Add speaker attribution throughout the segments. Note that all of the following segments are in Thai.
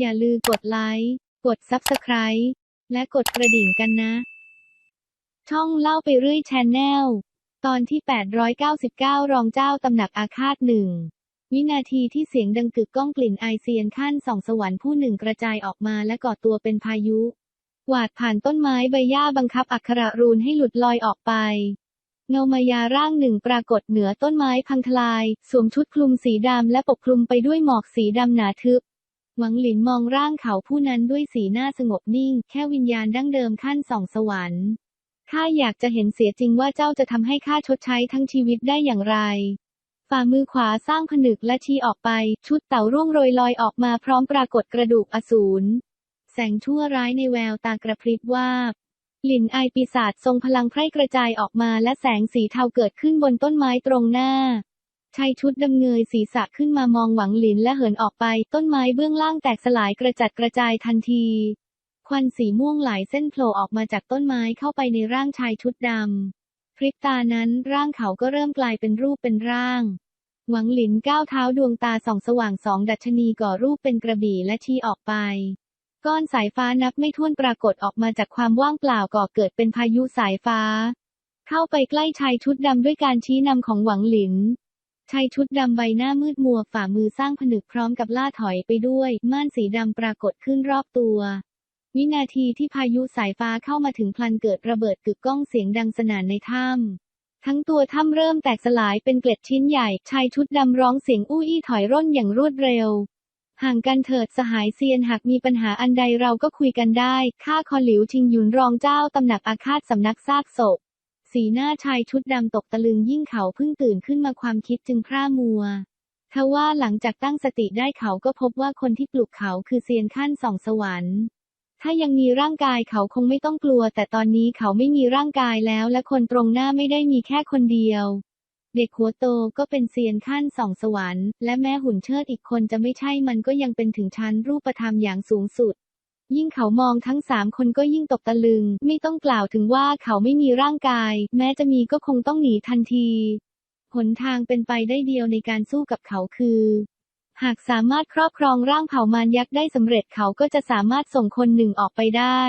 Speaker 1: อย่าลืมกดไลค์ กด Subscribe และกดกระดิ่งกันนะ ช่องเล่าไปเรื่อยแชนแนล ตอนที่ 899 รองเจ้าตำหนักอาฆาตหนึ่ง วินาทีที่เสียงดังกึกก้องกลิ่นไอเซียนขั้นสองสวรรค์ผู้หนึ่งกระจายออกมาและก่อตัวเป็นพายุหวาดผ่านต้นไม้ใบหญ้าบังคับอักขระรูนให้หลุดลอยออกไป เงามายาร่างหนึ่งปรากฏเหนือต้นไม้พังทลาย สวมชุดคลุมสีดำและปกคลุมไปด้วยหมอกสีดำหนาทึบ หวังหลินมองร่างเขาผู้นั้นด้วยสีหน้าสงบนิ่ง แค่วิญญาณดั้งเดิมขั้นส่องสวรรค์ข้าอยากจะเห็นเสียจริงว่าเจ้าจะทำให้ข้าชดใช้ทั้งชีวิตได้อย่างไร ฝ่ามือขวาสร้างผนึกและชี้ออกไป ชุดเต่าร่วงโรยลอยออกมาพร้อมปรากฏกระดูกอสูร แสงชั่วร้ายในแววตากระพริบวาบหลินไอปีศาจทรงพลังไพร่กระจายออกมาและแสงสีเทาเกิดขึ้นบนต้นไม้ตรงหน้า ชายชุดดำเงยศีรษะขึ้นมามองหวังหลินและเหินออกไป ต้นไม้เบื้องล่างแตกสลายกระจัดกระจายทันที ควันสีม่วงหลายเส้นโผล่ออกมาจากต้นไม้เข้าไปในร่างชายชุดดำพริบตานั้นร่างเขาก็เริ่มกลายเป็นรูปเป็นร่าง หวังหลินก้าวเท้าดวงตาส่องสว่างสองดัชนีก่อรูปเป็นกระบี่และชี้ออกไปก้อนสายฟ้านับไม่ถ้วนปรากฏออกมาจากความว่างเปล่าก่อเกิดเป็นพายุสายฟ้า เข้าไปใกล้ชายชุดดำด้วยการชี้นำของหวังหลิน ชายชุดดำใบหน้ามืดมัวฝ่ามือสร้างผนึกพร้อมกับล่าถอยไปด้วย ม่านสีดำปรากฏขึ้นรอบตัว วินาทีที่พายุสายฟ้าเข้ามาถึงพลันเกิดระเบิดกึกก้องเสียงดังสนั่นในถ้ำทั้งตัวถ้ำเริ่มแตกสลายเป็นเกล็ดชิ้นใหญ่ ชายชุดดำร้องเสียงอู้อี้ถอยร่นอย่างรวดเร็ว ห่างกันเถิดสหายเซียนหากมีปัญหาอันใดเราก็คุยกันได้ ข้าคอหลิวชิงหยุนรองเจ้าตำหนักอาฆาตสำนักซากศพ สีหน้าชายชุดดำตกตะลึงยิ่งเขาเพิ่งตื่นขึ้นมาความคิดจึงพร่ามัวทว่าหลังจากตั้งสติได้เขาก็พบว่าคนที่ปลุกเขาคือเซียนขั้นสองสวรรค์ ถ้ายังมีร่างกายเขาคงไม่ต้องกลัว แต่ตอนนี้เขาไม่มีร่างกายแล้วและคนตรงหน้าไม่ได้มีแค่คนเดียว เด็กหัวโตก็เป็นเซียนขั้นสองสวรรค์ และแม้หุ่นเชิดอีกคนจะไม่ใช่มันก็ยังเป็นถึงชั้นรูปธรรมอย่างสูงสุด ยิ่งเขามองทั้งสามคนก็ยิ่งตกตะลึง ไม่ต้องกล่าวถึงว่าเขาไม่มีร่างกาย แม้จะมีก็คงต้องหนีทันทีหนทางเป็นไปได้เดียวในการสู้กับเขาคือ หากสามารถครอบครองร่างเผ่ามารยักษ์ได้สำเร็จเขาก็จะสามารถส่งคนหนึ่งออกไปได้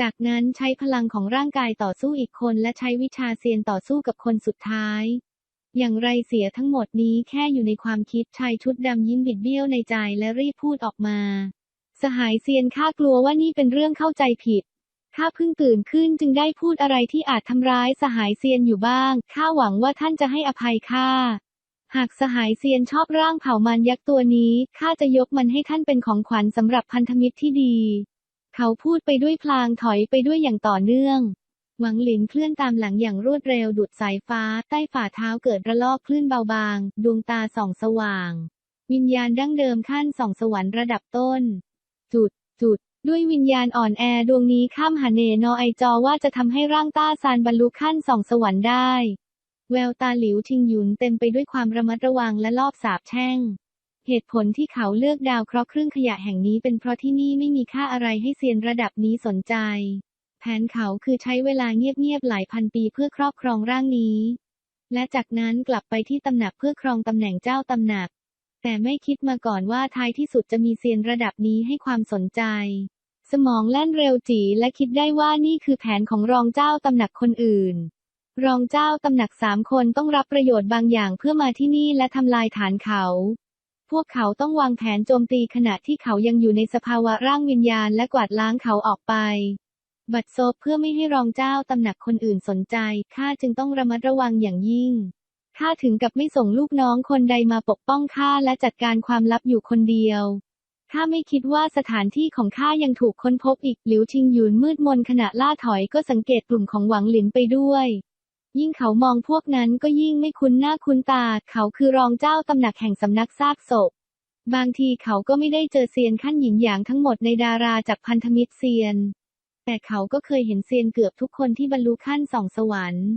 Speaker 1: จากนั้นใช้พลังของร่างกายต่อสู้อีกคนและใช้วิชาเซียนต่อสู้กับคนสุดท้ายอย่างไรเสียทั้งหมดนี้แค่อยู่ในความคิดชายชุดดำยิ้มบิดเบี้ยวในใจและรีบพูดออกมา สหายเซียนข้ากลัวว่านี่เป็นเรื่องเข้าใจผิด ข้าเพิ่งตื่นขึ้นจึงได้พูดอะไรที่อาจทำร้ายสหายเซียนอยู่บ้าง ข้าหวังว่าท่านจะให้อภัยข้า หากสหายเซียนชอบร่างเผ่ามันยักษ์ตัวนี้ ข้าจะยกมันให้ท่านเป็นของขวัญสำหรับพันธมิตรที่ดี เขาพูดไปด้วยพลางถอยไปด้วยอย่างต่อเนื่องหวังหลินเคลื่อนตามหลังอย่างรวดเร็วดุดสายฟ้า ใต้ฝ่าเท้าเกิดระลอกคลื่นเบาบาง ดวงตาส่องสว่าง วิญญาณดั้งเดิมขั้นส่องสวรรค์ระดับต้น จุด จุด ด้วยวิญญาณอ่อนแอดวงนี้ข้ามหาเนนอไอจอว่าจะทำให้ร่างต้าซานบรรลุขั้นส่องสวรรค์ได้ แววตาหลิวทิงหยุนเต็มไปด้วยความระมัดระวังและลอบสาบแช่งเหตุผลที่เขาเลือกดาวเคราะห์เครื่องขยะแห่งนี้เป็นเพราะที่นี่ไม่มีค่าอะไรให้เซียนระดับนี้สนใจ แผนเขาคือใช้เวลาเงียบๆหลายพันปีเพื่อครอบครองร่างนี้ และจากนั้นกลับไปที่ตำหนักเพื่อครองตำแหน่งเจ้าตำหนัก แต่ไม่คิดมาก่อนว่าท้ายที่สุดจะมีเซียนระดับนี้ให้ความสนใจ สมองแล่นเร็วจีและคิดได้ว่านี่คือแผนของรองเจ้าตำหนักคนอื่น รองเจ้าตำหนักสามคนต้องรับประโยชน์บางอย่างเพื่อมาที่นี่และทำลายฐานเขา พวกเขาต้องวางแผนโจมตีขณะที่เขายังอยู่ในสภาวะร่างวิญญาณและกวาดล้างเขาออกไปบัดซบเพื่อไม่ให้รองเจ้าตำหนักคนอื่นสนใจ ข้าจึงต้องระมัดระวังอย่างยิ่ง ข้าถึงกับไม่ส่งลูกน้องคนใดมาปกป้องข้าและจัดการความลับอยู่คนเดียวข้าไม่คิดว่าสถานที่ของข้ายังถูกค้นพบอีกหลิวชิงหยุนมืดมนขณะล่าถอยก็สังเกตกลุ่มของหวังหลินไปด้วย ยิ่งเขามองพวกนั้นก็ยิ่งไม่คุ้นหน้าคุ้นตา เขาคือรองเจ้าตำหนักแห่งสำนักซากศพ บางทีเขาก็ไม่ได้เจอเซียนขั้นหยินหยางทั้งหมดในดาราจากพันธมิตรเซียน แต่เขาก็เคยเห็นเซียนเกือบทุกคนที่บรรลุขั้นสองสวรรค์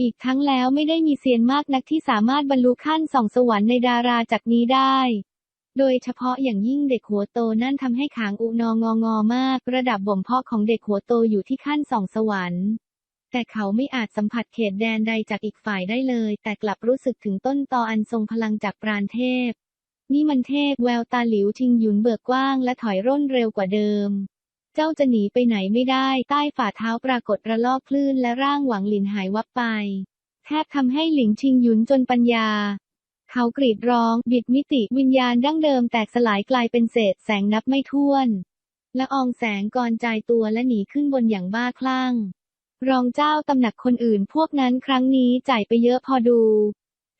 Speaker 1: อีกทั้งแล้วไม่ได้มีเซียนมากนักที่สามารถบรรลุขั้นส่องสวรรค์ในดาราจากนี้ได้ โดยเฉพาะอย่างยิ่งเด็กหัวโตนั่นทำให้ขางอุนองงอมาก ระดับบ่มเพาะของเด็กหัวโตอยู่ที่ขั้นส่องสวรรค์แต่เขาไม่อาจสัมผัสเขตแดนใดจากอีกฝ่ายได้เลย แต่กลับรู้สึกถึงต้นตออันทรงพลังจากปราณเทพ นี่มันเทพแววตาหลิวชิงหยุนเบิกกว้างและถอยร่นเร็วกว่าเดิม เจ้าจะหนีไปไหนไม่ได้ ใต้ฝ่าเท้าปรากฏระลอกคลื่นและร่างหวังหลินหายวับไป แทบทำให้หลิงชิงหยุนจนปัญญา เขากรีดร้อง บิดมิติวิญญาณดั้งเดิมแตกสลายกลายเป็นเศษแสงนับไม่ถ้วนละอองแสงกรจายตัวและหนีขึ้นบนอย่างบ้าคลั่ง รองเจ้าตำหนักคนอื่นพวกนั้นครั้งนี้จ่ายไปเยอะพอดู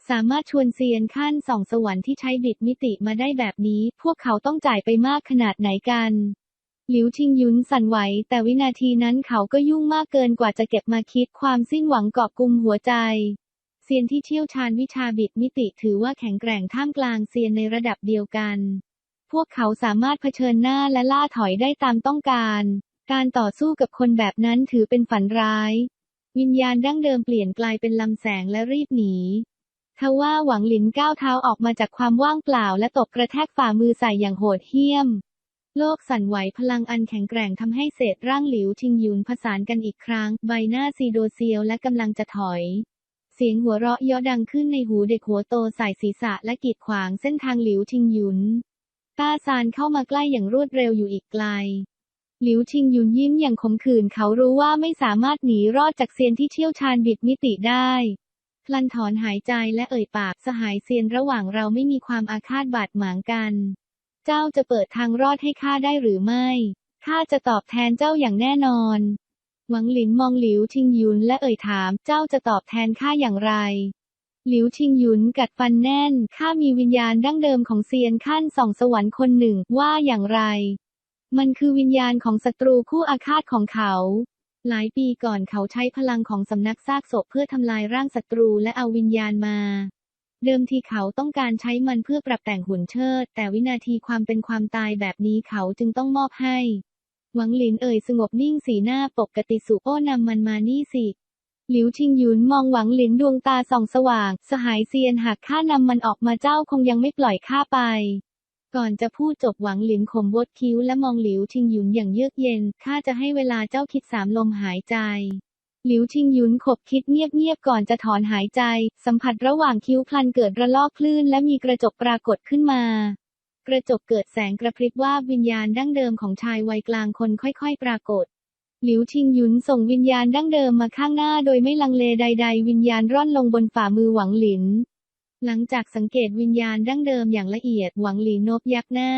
Speaker 1: สามารถชวนเซียนขั้นสองสวรรค์ที่ใช้บิดมิติมาได้แบบนี้ พวกเขาต้องจ่ายไปมากขนาดไหนกัน หลิวชิงยุนสั่นไหว แต่วินาทีนั้นเขาก็ยุ่งมากเกินกว่าจะเก็บมาคิดความสิ้นหวังกาะกลุ่มหัวใจเซียนที่เชี่ยวชาญวิชาบิดมิติถือว่าแข็งแกร่งท่ามกลางเซียนในระดับเดียวกัน พวกเขาสามารถเผชิญหน้าและล่าถอยได้ตามต้องการ การต่อสู้กับคนแบบนั้นถือเป็นฝันร้าย วิญญาณดั้งเดิมเปลี่ยนกลายเป็นลำแสงและรีบหนีทว่าหวังหลินก้าวเท้าออกมาจากความว่างเปล่าและตบกระแทกฝ่ามือใส่อย่างโหดเหี้ยม โลกสั่นไหวพลังอันแข็งแกร่งทำให้เศษร่างหลิวชิงยุนผสานกันอีกครั้ง ใบหน้าซีโดเซียวและกำลังจะถอย เสียงหัวเราะยาะดังขึ้นในหูเด็กหัวโตใส่ศีรษะและกีดขวางเส้นทางหลิวชิงยุนตาซานเข้ามาใกล้อย่างรวดเร็วอยู่อีกไกล หลิวชิงยุนยิ้มอย่างขมขื่นเขารู้ว่าไม่สามารถหนีรอดจากเซียนที่เชี่ยวชาญบิดมิติได้พลันถอนหายใจและเอ่ยปากสหายเซียนระหว่างเราไม่มีความอาฆาตบาดหมางกัน เจ้าจะเปิดทางรอดให้ข้าได้หรือไม่ ข้าจะตอบแทนเจ้าอย่างแน่นอน หวังหลินมองหลิวชิงยุนและเอ่ยถาม เจ้าจะตอบแทนข้าอย่างไร หลิวชิงยุนกัดฟันแน่น ข้ามีวิญญาณดั้งเดิมของเซียนขั้นส่องสวรรค์คนหนึ่งว่าอย่างไร มันคือวิญญาณของศัตรูคู่อาฆาตของเขาหลายปีก่อนเขาใช้พลังของสำนักซากศพเพื่อทำลายร่างศัตรูและเอาวิญญาณมา เดิมทีเขาต้องการใช้มันเพื่อปรับแต่งหุ่นเชิด แต่วินาทีความเป็นความตายแบบนี้เขาจึงต้องมอบให้ หวังหลินเอ่ยสงบนิ่งสีหน้าปกติสุโอ้นำมันมานี่สิ หลิวชิงยุนมองหวังหลินดวงตาส่องสว่าง สหายเซียนหากข้านำมันออกมาเจ้าคงยังไม่ปล่อยข้าไป ก่อนจะพูดจบหวังหลินขมวดคิ้วและมองหลิวชิงยุนอย่างเยือกเย็นข้าจะให้เวลาเจ้าคิดสามลมหายใจ หลิวชิงยุนขบคิดเงียบๆก่อนจะถอนหายใจ สัมผัสระหว่างคิ้วพลันเกิดระลอกคลื่นและมีกระจกปรากฏขึ้นมา กระจกเกิดแสงกระพริบว่าวิญญาณดั้งเดิมของชายวัยกลางคนค่อยๆ ปรากฏ หลิวชิงยุนส่งวิญญาณดั้งเดิมมาข้างหน้าโดยไม่ลังเลใด ๆ วิญญาณร่อนลงบนฝ่ามือหวังหลิน หลังจากสังเกตวิญญาณดั้งเดิมอย่างละเอียดหวังหลินนบยักหน้า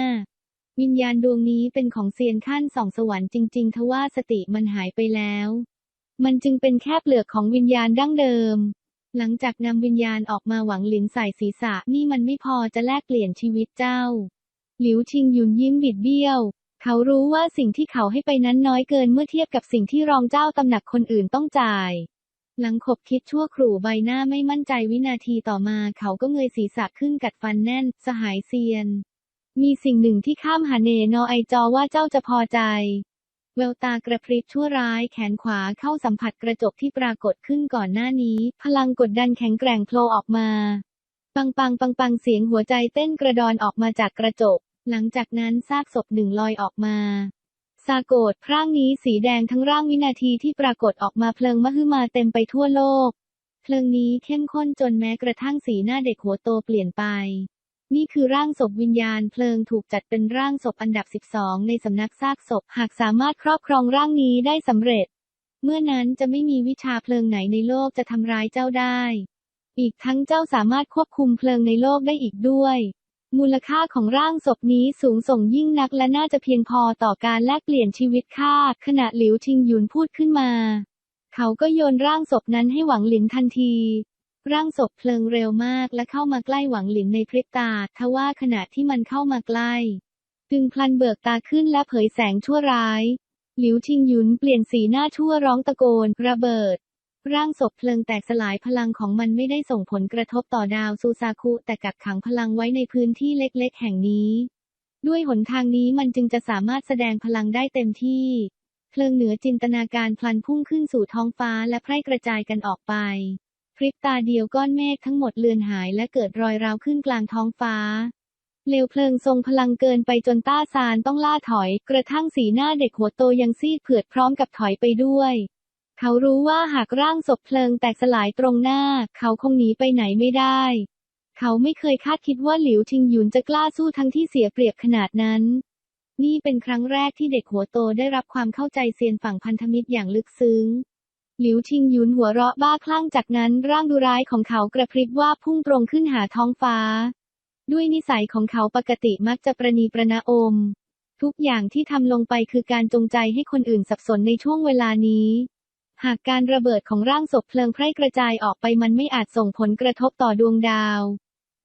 Speaker 1: วิญญาณดวงนี้เป็นของเซียนขั้นสองสวรรค์จริงๆ ทว่าสติมันหายไปแล้ว มันจึงเป็นแค่เปลือกของวิญญาณดั้งเดิม หลังจากนำวิญญาณออกมาหวังหลินใส่ศีรษะนี่มันไม่พอจะแลกเปลี่ยนชีวิตเจ้า หลิวชิงยุนยิ้มบิดเบี้ยว เขารู้ว่าสิ่งที่เขาให้ไปนั้นน้อยเกินเมื่อเทียบกับสิ่งที่รองเจ้าตำหนักคนอื่นต้องจ่าย หลังขบคิดชั่วครู่ใบหน้าไม่มั่นใจวินาทีต่อมา เขาก็เงยศีรษะขึ้นกัดฟันแน่น สหายเซียน มีสิ่งหนึ่งที่ข้ามหาเนนอไอจอว่าเจ้าจะพอใจ แววตากระพริบชั่วร้ายแขนขวาเข้าสัมผัสกระจกที่ปรากฏขึ้นก่อนหน้านี้ พลังกดดันแข็งแกร่งโผล่ออกมา ปังปังปังปังเสียงหัวใจเต้นกระดอนออกมาจากกระจก หลังจากนั้นซากศพหนึ่งลอยออกมาซาโกดพร่างนี้สีแดงทั้งร่างวินาทีที่ปรากฏออกมาเพลิงมหึมาเต็มไปทั่วโลก เพลิงนี้เข้มข้นจนแม้กระทั่งสีหน้าเด็กหัวโตเปลี่ยนไป นี่คือร่างศพวิญญาณเพลิงถูกจัดเป็นร่างศพอันดับ 12 ในสำนักซากศพ หากสามารถครอบครองร่างนี้ได้สำเร็จ เมื่อนั้นจะไม่มีวิชาเพลิงไหนในโลกจะทำร้ายเจ้าได้ อีกทั้งเจ้าสามารถควบคุมเพลิงในโลกได้อีกด้วย มูลค่าของร่างศพนี้สูงส่งยิ่งนักและน่าจะเพียงพอต่อการแลกเปลี่ยนชีวิตข้าขณะหลิวชิงหยุนพูดขึ้นมา เขาก็โยนร่างศพนั้นให้หวังหลินทันที ร่างศพเพลิงเร็วมากและเข้ามาใกล้หวังหลินในพริบตา ทว่าขณะที่มันเข้ามาใกล้กึงพลันเบิกตาขึ้นและเผยแสงชั่วร้าย หลิวชิงหยุนเปลี่ยนสีหน้าชั่วร้องตะโกน ระเบิด ร่างศพเพลิงแตกสลายพลังของมันไม่ได้ส่งผลกระทบต่อดาวซูซาคุแต่กักขังพลังไว้ในพื้นที่เล็กๆ แห่งนี้ ด้วยหนทางนี้มันจึงจะสามารถแสดงพลังได้เต็มที่ เพลิงเหนือจินตนาการพลันพุ่งขึ้นสู่ท้องฟ้าและแพร่กระจายกันออกไป ริบตาเดียวก้อนเมฆทั้งหมดเลือนหายและเกิดรอยร้าวขึ้นกลางท้องฟ้าเปลวเพลิงทรงพลังเกินไปจนต้าซานต้องล่าถอย กระทั่งสีหน้าเด็กหัวโตยังซีดเผือดพร้อมกับถอยไปด้วย เขารู้ว่าหากร่างศพเพลิงแตกสลายตรงหน้า เขาคงหนีไปไหนไม่ได้ เขาไม่เคยคาดคิดว่าหลิวชิงหยุนจะกล้าสู้ทั้งที่เสียเปรียบขนาดนั้น นี่เป็นครั้งแรกที่เด็กหัวโตได้รับความเข้าใจเซียนฝั่งพันธมิตรอย่างลึกซึ้ง หลิวชิงยุนหัวเราะบ้าคลั่งจากนั้นร่างดุร้ายของเขากระพริบว่าพุ่งตรงขึ้นหาท้องฟ้า ด้วยนิสัยของเขาปกติมักจะประนีประนอม ทุกอย่างที่ทำลงไปคือการจงใจให้คนอื่นสับสนในช่วงเวลานี้ หากการระเบิดของร่างศพเพลิงไพร่กระจายออกไปมันไม่อาจส่งผลกระทบต่อดวงดาว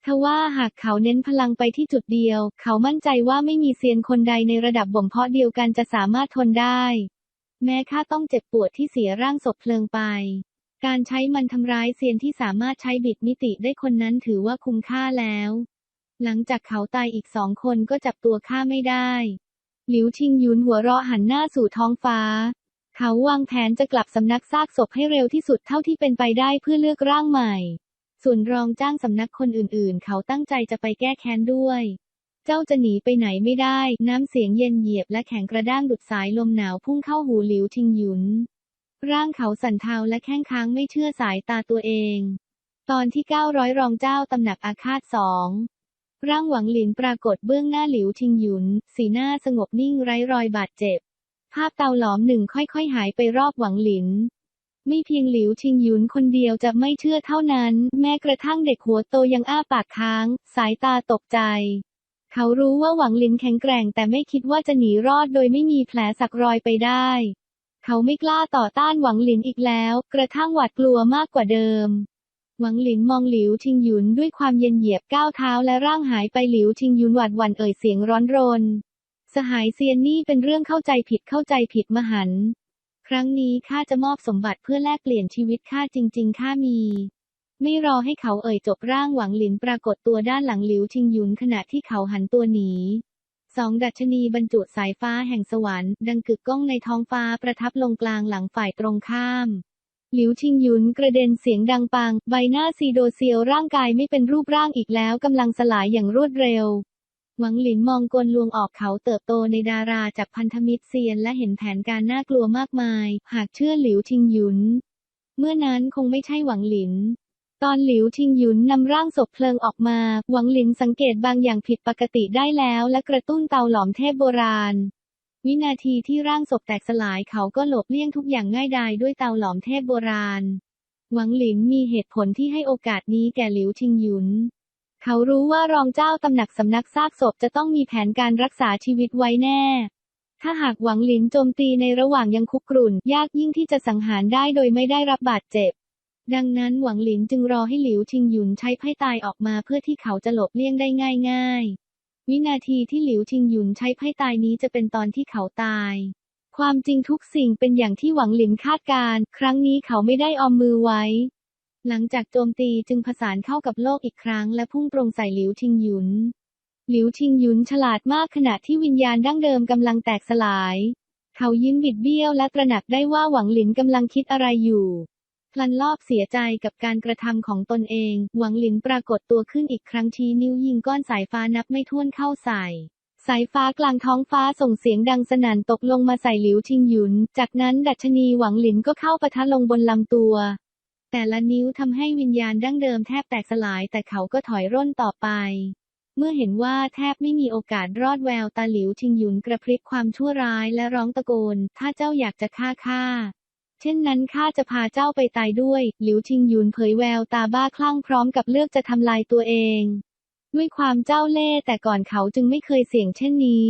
Speaker 1: ทว่าหากเขาเน้นพลังไปที่จุดเดียว เขามั่นใจว่าไม่มีเซียนคนใดในระดับบ่มเพาะเดียวกันจะสามารถทนได้ แม้ข้าต้องเจ็บปวดที่เสียร่างศพเพลิงไป การใช้มันทำร้ายเซียนที่สามารถใช้บิดมิติได้คนนั้นถือว่าคุ้มค่าแล้ว หลังจากเขาตายอีกสองคนก็จับตัวข้าไม่ได้ หลิวชิงยุนหัวเราะหันหน้าสู่ท้องฟ้า เขาวางแผนจะกลับสำนักซากศพให้เร็วที่สุดเท่าที่เป็นไปได้เพื่อเลือกร่างใหม่ ส่วนรองจ้างสำนักคนอื่นๆ เขาตั้งใจจะไปแก้แค้นด้วย เจ้าจะหนีไปไหนไม่ได้ น้ำเสียงเย็นเหยียบและแข็งกระด้างดุดสายลมหนาวพุ่งเข้าหูหลิวชิงหยุน ร่างเขาสั่นเทาและแข้งค้างไม่เชื่อสายตาตัวเอง ตอนที่ 900 รองเจ้าตำหนักอาฆาตสองร่างหวังหลินปรากฏเบื้องหน้าหลิวชิงหยุน สีหน้าสงบนิ่งไร้รอยบาดเจ็บ ภาพเตาหลอมหนึ่งค่อยๆ หายไปรอบหวังหลิน ไม่เพียงหลิวชิงหยุนคนเดียวจะไม่เชื่อเท่านั้น แม้กระทั่งเด็กหัวโตยังอ้าปากค้าง สายตาตกใจ เขารู้ว่าหวังหลินแข็งแกร่งแต่ไม่คิดว่าจะหนีรอดโดยไม่มีแผลสักรอยไปได้ เขาไม่กล้าต่อต้านหวังหลินอีกแล้ว กระทั่งหวาดกลัวมากกว่าเดิม หวังหลินมองหลิวชิงหยุนด้วยความเย็นเหยียบก้าวเท้าและร่างหายไปหลิวชิงหยุนหวาดหวั่นเอ่ยเสียงร้อนรน สหายเซียนนี่เป็นเรื่องเข้าใจผิดเข้าใจผิดมหัน ครั้งนี้ข้าจะมอบสมบัติเพื่อแลกเปลี่ยนชีวิตข้าจริง ๆข้ามี ไม่รอให้เขาเอ่ยจบร่างหวังหลินปรากฏตัวด้านหลังหลิวชิงยุนขณะที่เขาหันตัวหนีสองดัชนีบรรจุสายฟ้าแห่งสวรรค์ดังกึกก้องในท้องฟ้าประทับลงกลางหลังฝ่ายตรงข้าม หลิวชิงยุนกระเด็นเสียงดังปัง ใบหน้าซีโดเซียวร่างกายไม่เป็นรูปร่างอีกแล้วกำลังสลายอย่างรวดเร็ว หวังหลินมองกลลวงออกเขาเติบโตในดาราจากพันธมิตรเซียนและเห็นแผนการน่ากลัวมากมาย หากเชื่อหลิวชิงยุน เมื่อนั้นคงไม่ใช่หวังหลิน ตอนหลิวชิงหยุนนำร่างศพเพลิงออกมา หวังหลินสังเกตบางอย่างผิดปกติได้แล้ว และกระตุ้นเตาหลอมเทพโบราณ วินาทีที่ร่างศพแตกสลายเขาก็หลบเลี่ยงทุกอย่างง่ายดายด้วยเตาหลอมเทพโบราณ หวังหลินมีเหตุผลที่ให้โอกาสนี้แก่หลิวชิงหยุน เขารู้ว่ารองเจ้าตำหนักสำนักซากศพจะต้องมีแผนการรักษาชีวิตไว้แน่ถ้าหากหวังหลินโจมตีในระหว่างยังคุกรุ่น ยากยิ่งที่จะสังหารได้โดยไม่ได้รับบาดเจ็บ ดังนั้นหวังหลินจึงรอให้หลิวชิงหยุนใช้ไพ่ตายออกมาเพื่อที่เขาจะหลบเลี่ยงได้ง่าย ๆ วินาทีที่หลิวชิงหยุนใช้ไพ่ตายนี้จะเป็นตอนที่เขาตาย ความจริงทุกสิ่งเป็นอย่างที่หวังหลินคาดการณ์ครั้งนี้เขาไม่ได้ออมมือไว้ หลังจากโจมตีจึงผสานเข้ากับโลกอีกครั้งและพุ่งตรงใส่หลิวชิงหยุน หลิวชิงหยุนฉลาดมากขณะที่วิญญาณดั้งเดิมกำลังแตกสลาย เขายิ้มบิดเบี้ยวและตระหนักได้ว่าหวังหลินกำลังคิดอะไรอยู่ พลันรอบเสียใจกับการกระทำของตนเอง หวังหลินปรากฏตัวขึ้นอีกครั้งชี้นิ้วยิงก้อนสายฟ้านับไม่ถ้วนเข้าใส่ สายฟ้ากลางท้องฟ้าส่งเสียงดังสนั่นตกลงมาใส่หลิวชิงหยุน จากนั้นดัชนีหวังหลินก็เข้าปะทะลงบนลำตัว แต่ละนิ้วทำให้วิญญาณดั้งเดิมแทบแตกสลายแต่เขาก็ถอยร่นต่อไปเมื่อเห็นว่าแทบไม่มีโอกาสรอดแววตาหลิวชิงหยุนกระพริบความชั่วร้ายและร้องตะโกน ถ้าเจ้าอยากจะฆ่าข้า เช่นนั้นข้าจะพาเจ้าไปตายด้วย หลิวชิงยุนเผยแววตาบ้าคลั่งพร้อมกับเลือกจะทำลายตัวเอง ด้วยความเจ้าเล่ห์แต่ก่อนเขาจึงไม่เคยเสี่ยงเช่นนี้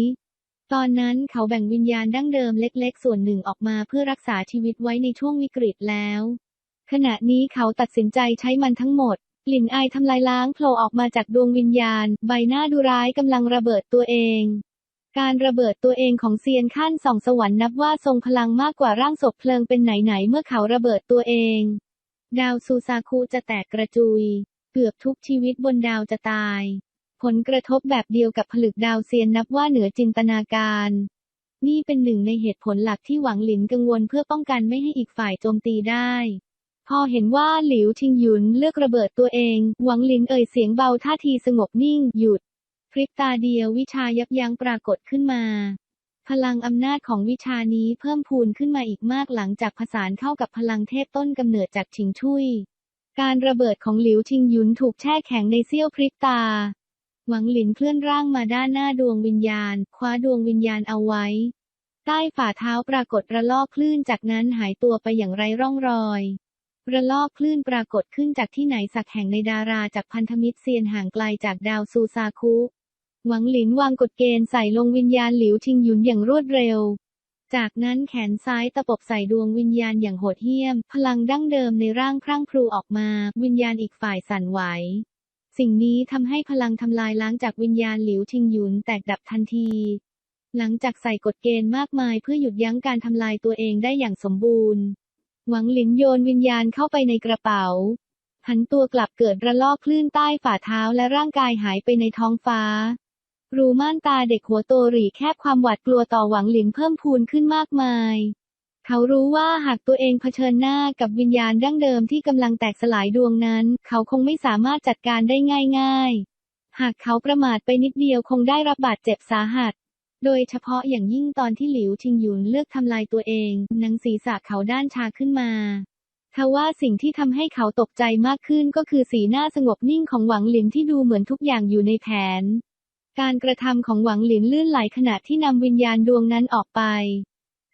Speaker 1: ตอนนั้นเขาแบ่งวิญญาณดั้งเดิมเล็กๆ ส่วนหนึ่งออกมาเพื่อรักษาชีวิตไว้ในช่วงวิกฤตแล้ว ขณะนี้เขาตัดสินใจใช้มันทั้งหมด กลิ่นอายทำลายล้างโผล่ออกมาจากดวงวิญญาณ ใบหน้าดูร้ายกำลังระเบิดตัวเอง การระเบิดตัวเองของเซียนขั้นสองสวรรค์นับว่าทรงพลังมากกว่าร่างศพเพลิงเป็นไหนๆเมื่อเขาระเบิดตัวเอง ดาวซูซาคุจะแตกกระจุย เกือบทุกชีวิตบนดาวจะตาย ผลกระทบแบบเดียวกับผลึกดาวเซียนนับว่าเหนือจินตนาการ นี่เป็นหนึ่งในเหตุผลหลักที่หวังหลินกังวลเพื่อป้องกันไม่ให้อีกฝ่ายโจมตีได้ พอเห็นว่าหลิวชิงหยุนเลือกระเบิดตัวเอง หวังหลินเอ่ยเสียงเบาท่าทีสงบนิ่งหยุด ริบตาเดียววิชายับยั้งปรากฏขึ้นมา พลังอำนาจของวิชานี้เพิ่มพูนขึ้นมาอีกมากหลังจากผสานเข้ากับพลังเทพต้นกำเนิดจากชิงชุยการระเบิดของหลิวชิงหยุนถูกแช่แข็งในเสี้ยวพริบตา หวังหลินเคลื่อนร่างมาด้านหน้าดวงวิญญาณ คว้าดวงวิญญาณเอาไว้ ใต้ฝ่าเท้าปรากฏระลอกคลื่นจากนั้นหายตัวไปอย่างไร้ร่องรอยระลอกคลื่นปรากฏขึ้นจากที่ไหนสักแห่งในดาราจากพันธมิตรเซียนห่างไกลจากดาวซูซาคุ หวังหลินวางกฎเกณฑ์ใส่ลงวิญญาณหลิวชิงหยุนอย่างรวดเร็ว จากนั้นแขนซ้ายตะปบใส่ดวงวิญญาณอย่างโหดเหี้ยม พลังดั้งเดิมในร่างพรั่งพรูออกมา วิญญาณอีกฝ่ายสั่นไหว สิ่งนี้ทำให้พลังทำลายล้างจากวิญญาณหลิวชิงหยุนแตกดับทันที หลังจากใส่กฎเกณฑ์มากมายเพื่อหยุดยั้งการทำลายตัวเองได้อย่างสมบูรณ์ หวังหลินโยนวิญญาณเข้าไปในกระเป๋าหันตัวกลับเกิดระลอกคลื่นใต้ฝ่าเท้าและร่างกายหายไปในท้องฟ้า รูม่านตาเด็กหัวโตหรี่แคบความหวาดกลัวต่อหวังหลินเพิ่มพูนขึ้นมากมาย เขารู้ว่าหากตัวเองเผชิญหน้ากับวิญญาณดั้งเดิมที่กำลังแตกสลายดวงนั้น เขาคงไม่สามารถจัดการได้ง่าย ๆ หากเขาประมาทไปนิดเดียวคงได้รับบาดเจ็บสาหัส โดยเฉพาะอย่างยิ่งตอนที่หลิวชิงหยุนเลือกทำลายตัวเองหนังศีรษะเขาด้านชาขึ้นมาทว่าสิ่งที่ทำให้เขาตกใจมากขึ้นก็คือสีหน้าสงบนิ่งของหวังหลินที่ดูเหมือนทุกอย่างอยู่ในแผน การกระทำของหวังหลินลื่นไหลขณะที่นำวิญญาณดวงนั้นออกไป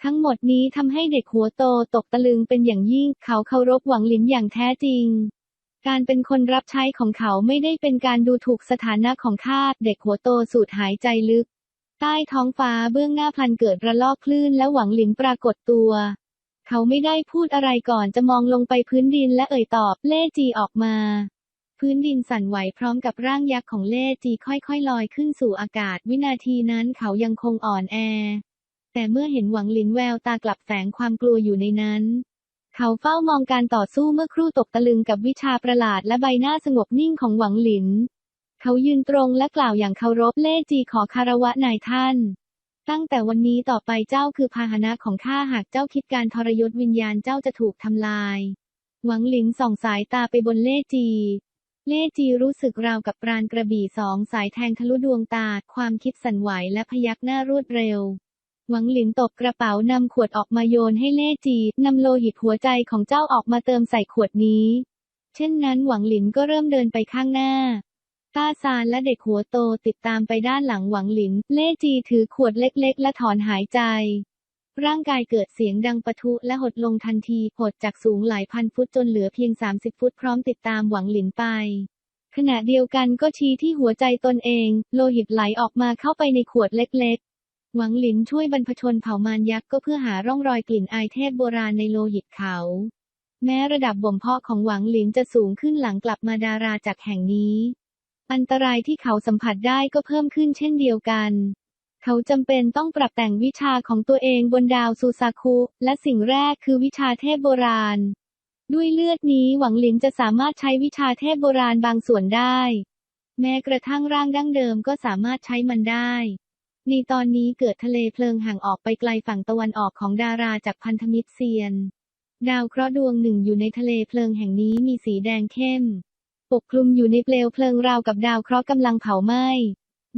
Speaker 1: ทั้งหมดนี้ทำให้เด็กหัวโตตกตะลึงเป็นอย่างยิ่ง เขาเคารพหวังหลินอย่างแท้จริง การเป็นคนรับใช้ของเขาไม่ได้เป็นการดูถูกสถานะของข้าเด็กหัวโตสูดหายใจลึก ใต้ท้องฟ้าเบื้องหน้าพลันเกิดระลอกคลื่นและหวังหลินปรากฏตัว เขาไม่ได้พูดอะไรก่อนจะมองลงไปพื้นดินและเอ่ยตอบเล่จีออกมา พื้นดินสั่นไหวพร้อมกับร่างยักษ์ของเล่จีค่อยๆลอยขึ้นสู่อากาศ วินาทีนั้นเขายังคงอ่อนแอ แต่เมื่อเห็นหวังหลินแววตากลับแฝงความกลัวอยู่ในนั้น เขาเฝ้ามองการต่อสู้เมื่อครู่ตกตะลึงกับวิชาประหลาดและใบหน้าสงบนิ่งของหวังหลิน เขายืนตรงและกล่าวอย่างเคารพเล่จีขอคารวะนายท่าน ตั้งแต่วันนี้ต่อไปเจ้าคือพาหนะของข้าหากเจ้าคิดการทรยศวิญญาณเจ้าจะถูกทำลาย หวังหลินส่องสายตาไปบนเล่จี เล่จีรู้สึกราวกับปราณกระบี่สองสายแทงทะลุดวงตา ความคิดสั่นไหวและพยักหน้ารวดเร็ว หวังหลินตบกระเป๋านำขวดออกมาโยนให้เล่จีนำโลหิตหัวใจของเจ้าออกมาเติมใส่ขวดนี้ เช่นนั้นหวังหลินก็เริ่มเดินไปข้างหน้าต้าซานและเด็กหัวโตติดตามไปด้านหลังหวังหลิน เล่จีถือขวดเล็กๆ และถอนหายใจ ร่างกายเกิดเสียงดังปะทุและหดลงทันที หดจากสูงหลายพันฟุตจนเหลือเพียง 30 ฟุตพร้อมติดตามหวังหลินไป ขณะเดียวกันก็ชี้ที่หัวใจตนเอง โลหิตไหลออกมาเข้าไปในขวดเล็กๆ หวังหลินช่วยบรรพชนเผ่ามารยักษ์ก็เพื่อหาร่องรอยกลิ่นอายเทพโบราณในโลหิตเขา แม้ระดับบ่มเพาะของหวังหลินจะสูงขึ้นหลังกลับมาดาราจากแห่งนี้ อันตรายที่เขาสัมผัสได้ก็เพิ่มขึ้นเช่นเดียวกัน เขาจำเป็นต้องปรับแต่งวิชาของตัวเองบนดาวซูซาคุ และสิ่งแรกคือวิชาเทพโบราณ ด้วยเลือดนี้หวังหลินจะสามารถใช้วิชาเทพโบราณบางส่วนได้ แม้กระทั่งร่างดั้งเดิมก็สามารถใช้มันได้ในตอนนี้เกิดทะเลเพลิงห่างออกไปไกลฝั่งตะวันออกของดาราจากพันธมิตรเซียน ดาวเคราะห์ดวงหนึ่งอยู่ในทะเลเพลิงแห่งนี้มีสีแดงเข้ม ปกคลุมอยู่ในเปลวเพลิงราวกับดาวเคราะห์กำลังเผาไหม้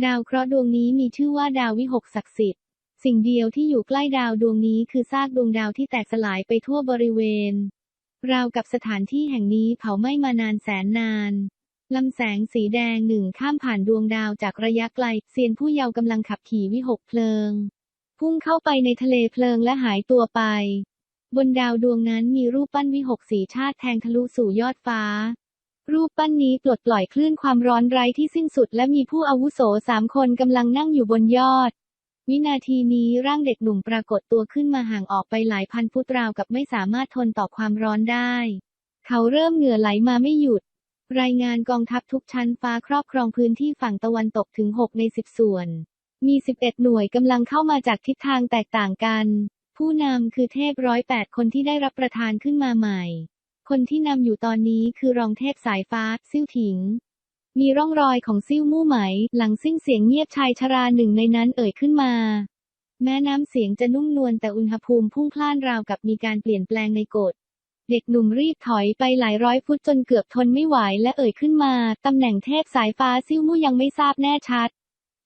Speaker 1: ดาวเคราะห์ดวงนี้มีชื่อว่าดาววิหกศักดิ์สิทธิ์ สิ่งเดียวที่อยู่ใกล้ดาวดวงนี้คือซากดวงดาวที่แตกสลายไปทั่วบริเวณ ราวกับสถานที่แห่งนี้เผาไหม้มานานแสนนานลำแสงสีแดงหนึ่งข้ามผ่านดวงดาวจากระยะไกล เซียนผู้เยาว์กำลังขับขี่วิหกเพลิง พุ่งเข้าไปในทะเลเพลิงและหายตัวไป บนดาวดวงนั้นมีรูปปั้นวิหกสีชาติแทงทะลุสู่ยอดฟ้า รูปปั้นนี้ปลดปล่อยคลื่นความร้อนไร้ที่สิ้นสุดและมีผู้อาวุโสสามคนกำลังนั่งอยู่บนยอด วินาทีนี้ร่างเด็กหนุ่มปรากฏตัวขึ้นมาห่างออกไปหลายพันฟุตราวกับไม่สามารถทนต่อความร้อนได้ เขาเริ่มเหงื่อไหลมาไม่หยุด รายงานกองทัพทุกชั้นฟ้าครอบครองพื้นที่ฝั่งตะวันตกถึง 6 ใน 10 ส่วน มี 11 หน่วยกำลังเข้ามาจากทิศทางแตกต่างกัน ผู้นำคือเทพร้อยแปดคนที่ได้รับประทานขึ้นมาใหม่ คนที่นำอยู่ตอนนี้คือรองเทพสายฟ้า ซิ่วถิง มีร่องรอยของซิ่วมู่ไหม หลังสิ้นเสียงเงียบชายชราหนึ่งในนั้นเอ่ยขึ้นมา แม้น้ำเสียงจะนุ่มนวลแต่อุณหภูมิพุ่งพล่านราวกับมีการเปลี่ยนแปลงในกฎเด็กหนุ่มรีบถอยไปหลายร้อยฟุตจนเกือบทนไม่ไหวและเอ่ยขึ้นมา ตำแหน่งเทพสายฟ้าซิ่วมู่ยังไม่ทราบแน่ชัด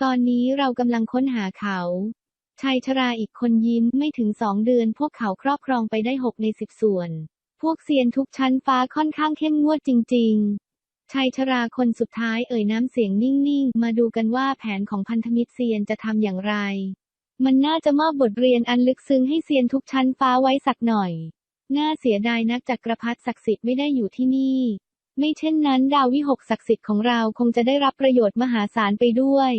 Speaker 1: ตอนนี้เรากำลังค้นหาเขาชายชราอีกคนยิ้มไม่ถึงสองเดือนพวกเขาครอบครองไปได้หกในสิบส่วน พวกเซียนทุกชั้นฟ้าค่อนข้างเข้มงวดจริง ๆชายชราคนสุดท้ายเอ่ยน้ำเสียงนิ่ง ๆ มาดูกันว่าแผนของพันธมิตรเซียนจะทำอย่างไร มันน่าจะมอบบทเรียนอันลึกซึ้งให้เซียนทุกชั้นฟ้าไว้สักหน่อย น่าเสียดายนักจักรพรรดิศักดิ์สิทธิ์ไม่ได้อยู่ที่นี่ ไม่เช่นนั้น ดาววิหกศักดิ์สิทธิ์ของเราคงจะได้รับประโยชน์มหาศาลไปด้วย